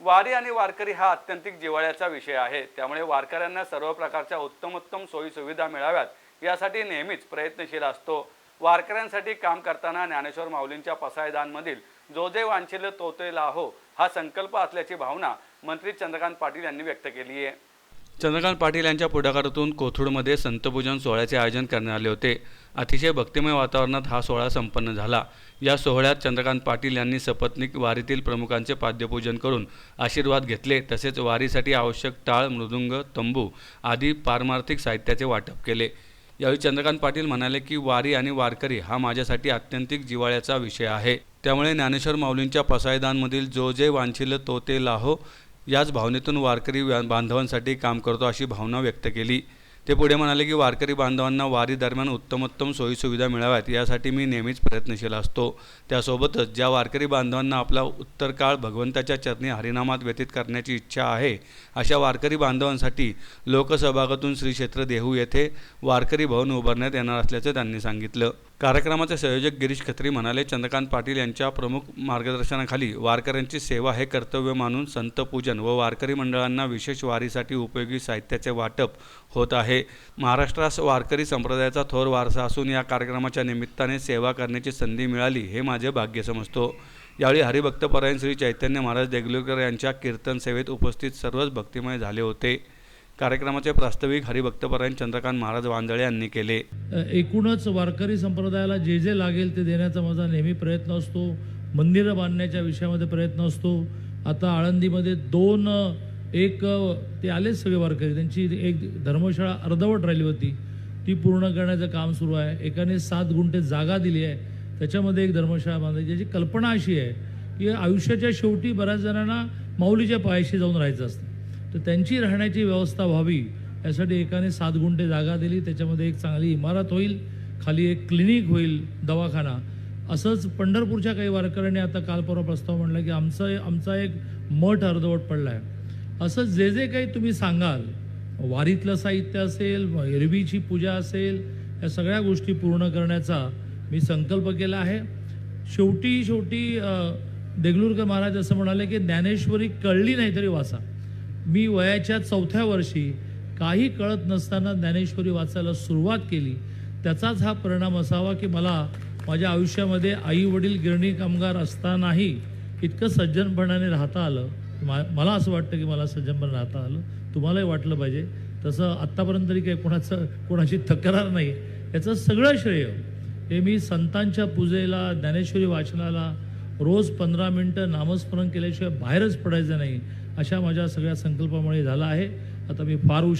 वारी आणि वारकरी हा अत्यंतिक जिव्हाळ्याचा विषय आहे. त्यामुळे वारकऱ्यांना सर्व प्रकारच्या उत्तमोत्तम सोयीसुविधा मिळाव्यात. यासाठी नेहमीच प्रयत्नशील असतो. वारकऱ्यांसाठी काम करताना ज्ञानेश्वर माऊलींच्या पसायदानमधील जो जे वांछिल तो ते लाहो हा संकल्प असल्याची भावना मंत्री चंद्रकांत पाटील यांनी व्यक्त केली आहे चंद्रकांत पाटील यांच्या पुढाकारातून कोथरूडमध्ये संतपूजन सोहळ्याचे आयोजन करण्यात आले होते. अतिशय भक्तिमय वातावरणात हा सोहळा संपन्न झाला. या सोहळ्यात चंद्रकांत पाटील यांनी सपत्निक वारीतील प्रमुखांचे पाद्यपूजन करून आशीर्वाद घेतले. तसेच वारीसाठी आवश्यक टाळ मृदुंग तंबू आदी पारमार्थिक साहित्याचे वाटप केले. यावेळी चंद्रकांत पाटील म्हणाले की वारी आणि वारकरी हा माझ्यासाठी आत्यंतिक जिव्हाळ्याचा विषय आहे. त्यामुळे ज्ञानेश्वर माऊलींच्या पसायदानमधील जो जे वांछिल तो ते लाहो. याच भावनेतून वारकरी व्या- बांधवांसाठी काम करतो अशी भावना व्यक्त केली. ते पुढे म्हणाले की वारकरी बांधवांना वारी दरम्यान उत्तमोत्तम सोयीसुविधा मिळाव्यात. यासाठी मी नेहमीच प्रयत्नशील असतो. त्यासोबतच ज्या वारकरी बांधवांना आपला उत्तरकाळ भगवंताच्या चरणी हरिनामात व्यतीत करण्याची इच्छा आहे अशा वारकरी बांधवांसाठी लोकसहभागातून श्री क्षेत्र देहू येथे वारकरी भवन उभारण्यात येणार असल्याचं त्यांनी सांगितलं. कार्यक्रमाचे संयोजक गिरीश खत्री म्हणाले चंद्रकांत पाटील यांच्या प्रमुख मार्गदर्शनाखाली वारकऱ्यांची सेवा हे कर्तव्य मानून संतपूजन व वारकरी मंडळांना विशेष वारीसाठी उपयोगी साहित्याचे वाटप होत आहे. महाराष्ट्रास वारकरी संप्रदायाचा थोर वारसा असून या कार्यक्रमाच्या निमित्ताने सेवा करण्याची संधी मिळाली हे माझे भाग्य समजतो. यावेळी हरिभक्तपरायण श्री चैतन्य महाराज देगलूरकर यांच्या कीर्तन सेवेत उपस्थित सर्वच भक्तिमय झाले होते. कार्यक्रमाचे प्रास्ताविक हरिभक्तपरायण चंद्रकांत महाराज वांदळे यांनी केले. एकूणच वारकरी संप्रदायाला जे जे लागेल ते देण्याचा माझा नेहमी प्रयत्न असतो. मंदिरं बांधण्याच्या विषयामध्ये प्रयत्न असतो. आता आळंदीमध्ये दोन एक ते आलेच सगळे वारकरी. त्यांची एक धर्मशाळा अर्धवट राहिली होती. ती पूर्ण करण्याचं काम सुरू आहे. एकाने सात गुंठे जागा दिली आहे. त्याच्यामध्ये एक धर्मशाळा बांधायची. याची कल्पना अशी आहे की आयुष्याच्या शेवटी बऱ्याच जणांना माऊलीच्या पायाशी जाऊन राहायचं असतं. तर त्यांची राहण्याची व्यवस्था व्हावी यासाठी एकाने सात गुंठे जागा दिली. त्याच्यामध्ये एक चांगली इमारत होईल खाली एक क्लिनिक होईल दवाखाना. असंच पंढरपूरच्या काही वारकऱ्यांनी आता काल परवा प्रस्ताव म्हणला की आमचा आमचा एक मठ अर्धवट पडला आहे असं जे जे काही तुम्ही सांगाल वारीतलं साहित्य असेल एरवीची पूजा असेल या सगळ्या गोष्टी पूर्ण करण्याचा मी संकल्प केला आहे. शेवटी शेवटी देगलूरकर महाराज असं म्हणाले की ज्ञानेश्वरी कळली नाही तरी वाचा मी वयाच्या चौथ्या वर्षी काही कळत नसताना ज्ञानेश्वरी वाचायला सुरुवात केली. त्याचाच हा परिणाम असावा की मला माझ्या आयुष्यामध्ये आई वडील गिरणी कामगार असतानाही इतकं सज्जनपणाने राहता आलं. मा- मला असं वाटतं की मला सज्जनपणे राहता आलं. तुम्हालाही वाटलं पाहिजे. तसं आत्तापर्यंत तरी काही कोणाचं कोणाची तक्रार नाही. याचं सगळं श्रेय हे मी संतांच्या पूजेला ज्ञानेश्वरी वाचनाला रोज पंधरा मिनटं नामस्मरण केल्याशिवाय बाहेरच पडायचं नाही. अशा माझ्या सगळ्या संकल्पामुळे झाला आहे. आता मी फार उशीर